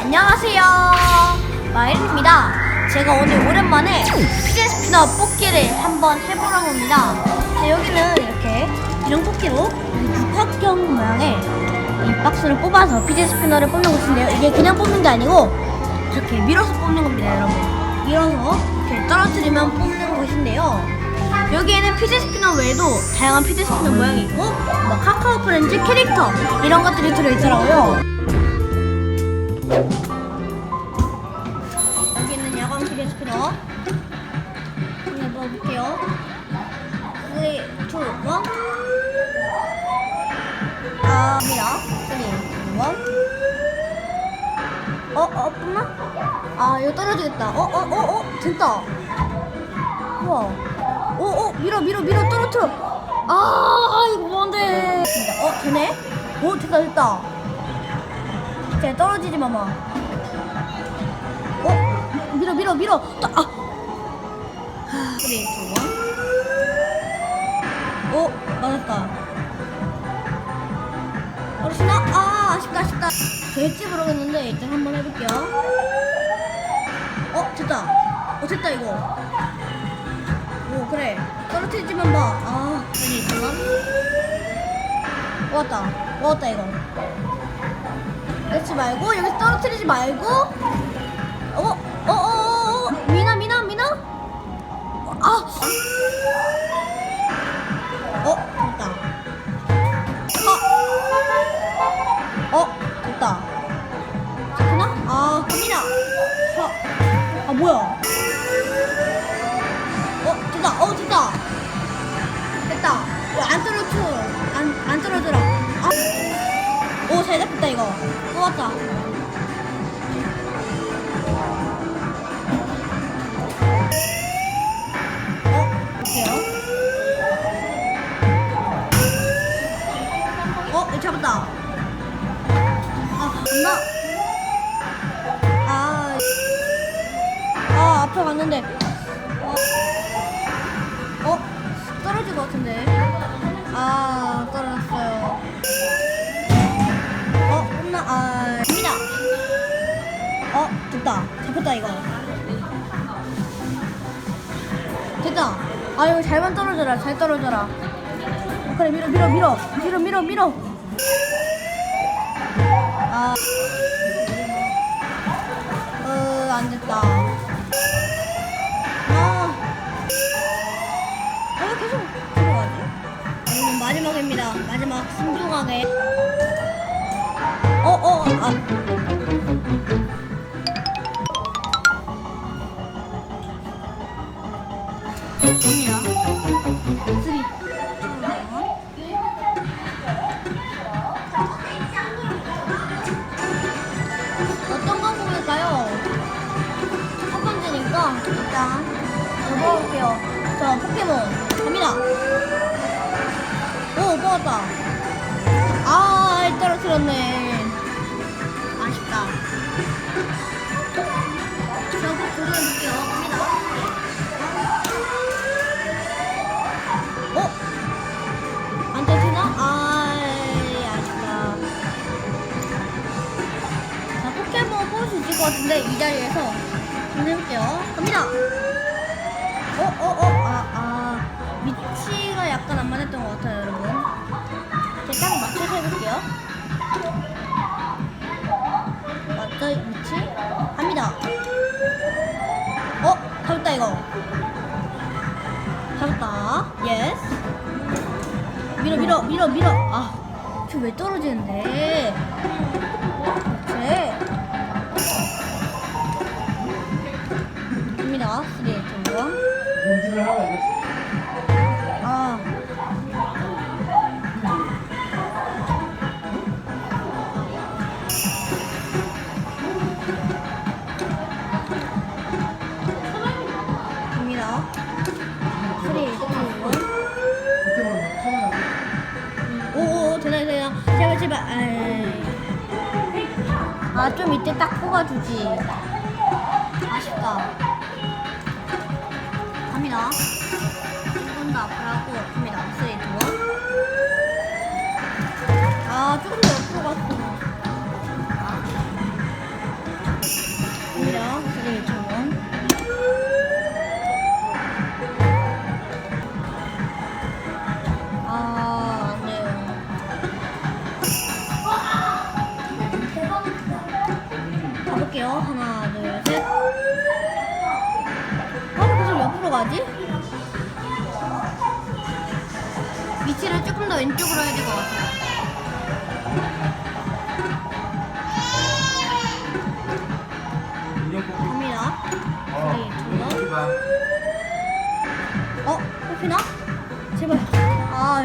안녕하세요. 마일입니다. 제가 오늘 오랜만에 피제 스피너 뽑기를 한번 해보려고 합니다. 자, 여기는 이렇게 이런 뽑기로 육각형 모양의 이 박스를 뽑아서 피제 스피너를 뽑는 곳인데요. 이게 그냥 뽑는 게 아니고 이렇게 밀어서 뽑는 겁니다, 여러분. 밀어서 이렇게 떨어뜨리면 뽑는 곳인데요. 여기에는 피제 스피너 외에도 다양한 피제 스피너 모양이 있고 뭐 카카오 프렌즈 캐릭터 이런 것들이 들어있더라고요. 여기 있는 야광 피제 스피너 한번 넣어볼게요. 3, 2, 1 아, 갑니다. 3, 2, 1 어, 어, 뽑나? 아, 이거 떨어지겠다. 어, 어, 어, 어, 됐다. 우와. 오, 오, 밀어, 밀어, 밀어, 떨어뜨려. 아, 이거 뭔데? 어, 되네? 오, 됐다, 됐다. 자, 떨어지지 마마. 어, 밀어, 밀어, 밀어. 또, 아. 두 번. 오, 맞았다. 어르신아, 아, 아쉽다, 아쉽다. 될지 모르겠는데 일단 한번 해볼게요. 어, 됐다. 어, 됐다 이거. 오 그래 떨어뜨리지만 봐. 아 아니 잠깐. 왔다 왔다 이거. 그렇지 말고 여기 떨어뜨리지 말고. 어 어어어 어, 어, 어, 미나 미나 미나. 아. 왔다 어 볼게요 어 이거 잡았다 아 간다 아, 아 앞에 갔는데 어. 어? 떨어질 것 같은데. 아, 잡혔다, 이거. 됐다. 아, 이거 잘만 떨어져라. 잘 떨어져라. 어, 그래, 밀어, 밀어, 밀어. 밀어, 밀어, 밀어. 아. 어, 안 됐다. 아. 어 계속 들어가지? 여러분 마지막입니다. 마지막 신중하게. 어어 아. 어떤 거 고를까요? 첫 번째니까 일단 먹어볼게요. 자, 포켓몬 갑니다. 오, 뽑았다. 아, 떨어뜨렸네. 아쉽다. 자, 그럼 도전해볼게요. 갑니다. 위치? 갑니다. 어, 잡았다, 이거. 잡았다. 예스. 밀어, 밀어, 밀어, 밀어. 아, 저 왜 떨어지는데? 아 좀 이때 딱 뽑아주지. 아쉽다. 갑니다. 조금 더 앞으로 하고 갑니다. 3, 2, 1아 조금 더 가지? 위치를 조금 더 왼쪽으로 해야 될 것 같아요. 갑니다. 어, 네. 어, 뽑히나? 제발. 아,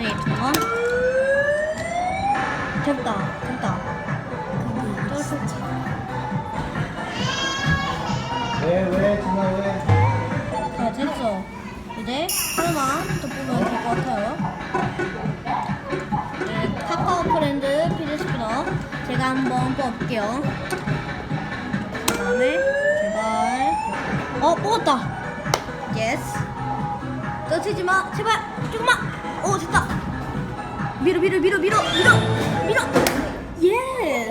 그래, 두 번. 됐다, 됐다. 왜, 왜, 준아, 왜? 자, 됐어. 이제 하나만 더 뽑으면 될 것 같아요. 네, 카카오 프렌드 피드 스피너 제가 한번 뽑을게요. 그 다음에 제발 어 뽑았다. 예스. 놓치지 마. 제발 조금만. 오 됐다. 밀어 밀어 밀어 밀어 밀어 밀어. 예스.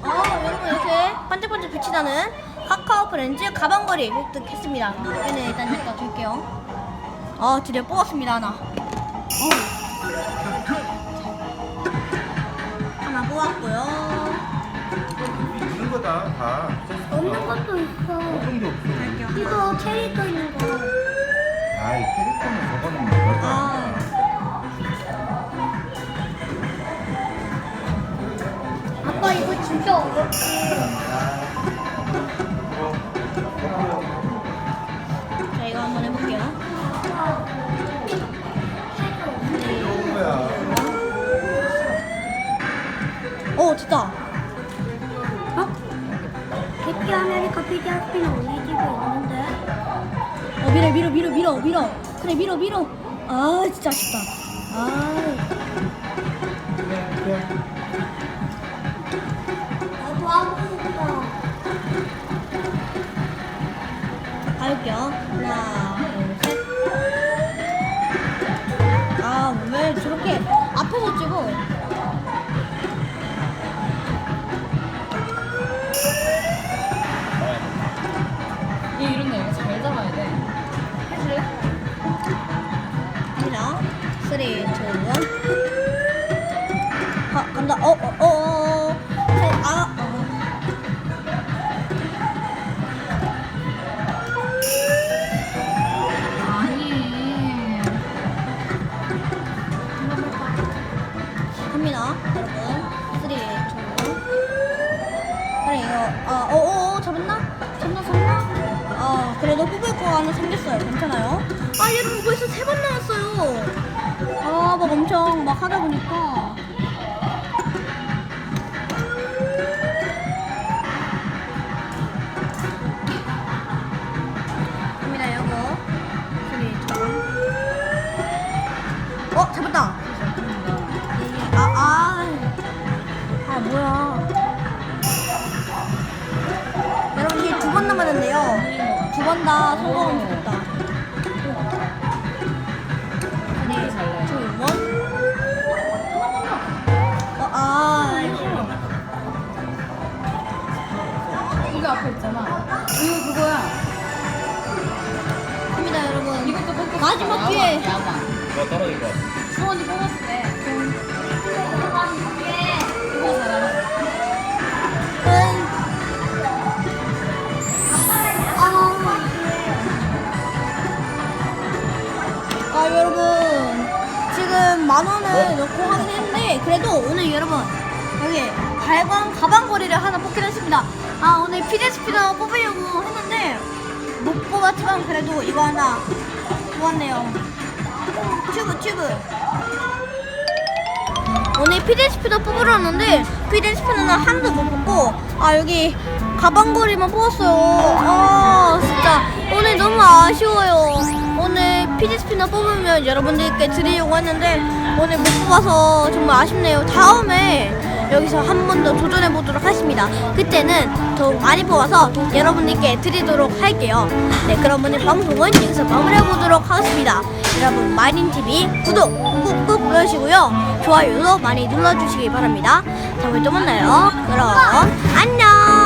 어, 여러분 이렇게 반짝반짝 빛이 나는 카카오 프렌즈 가방걸이 획득했습니다. 얘는 일단 여기다 둘게요. 어, 드디어 뽑았습니다 하나. 어. 하나 뽑았고요. 있는 거다, 다. 없는 것도 있어. 어떤 게 없어? 할게요. 이거 캐릭터 있는 거. 아이, 캐릭터는 저거는 뭐 아, 아빠 이거 진짜 어렵지. 자 이거 한번 해볼게요. 뭐야? 오, 됐다. 밀어. 그래, 밀어, 밀어. 아, 진짜 아쉽다. 아. 나도 하고 싶어. 가볼게요. 하나, 갑니다. 여러분. 3, 2, 1. 그래, 이거, 아, 어, 어, 어, 잡았나? 잡나, 잡나? 아, 그래도 뽑을 거 하나 생겼어요. 괜찮아요? 아, 여러분, 벌써 세 번 나왔어요. 아, 막 엄청 막 하다 보니까. 남았는데요. 두번다 성공하면 좋겠다. 네. 어, 아. 이거 앞에 있잖아. 이거 그거야. 갑니다, 여러분. 이것도 꼭 마지막 기회. 야만. 뭐 떨어진 거. 수원이 뽑았을 때. 만 원을 넣고 하긴 했는데 그래도 오늘 여러분 여기 발광 가방거리를 하나 뽑긴 했습니다. 아 오늘 피데스피너 뽑으려고 했는데 못 뽑았지만 그래도 이거 하나 좋았네요. 튜브 튜브. 오늘 피데스피너 뽑으러 왔는데 피데스피너는 한도 못 뽑고 아 여기 가방걸이만 뽑았어요 아 진짜 오늘 너무 아쉬워요 피디스피너 뽑으면 여러분들께 드리려고 했는데 오늘 못 뽑아서 정말 아쉽네요. 다음에 여기서 한 번 더 도전해 보도록 하겠습니다. 그때는 더 많이 뽑아서 여러분들께 드리도록 할게요. 네 그럼 오늘 방송은 여기서 마무리해 보도록 하겠습니다. 여러분 마린TV 구독 꾹꾹 눌러주시고요. 좋아요도 많이 눌러주시기 바랍니다. 다음에 또 만나요. 그럼 안녕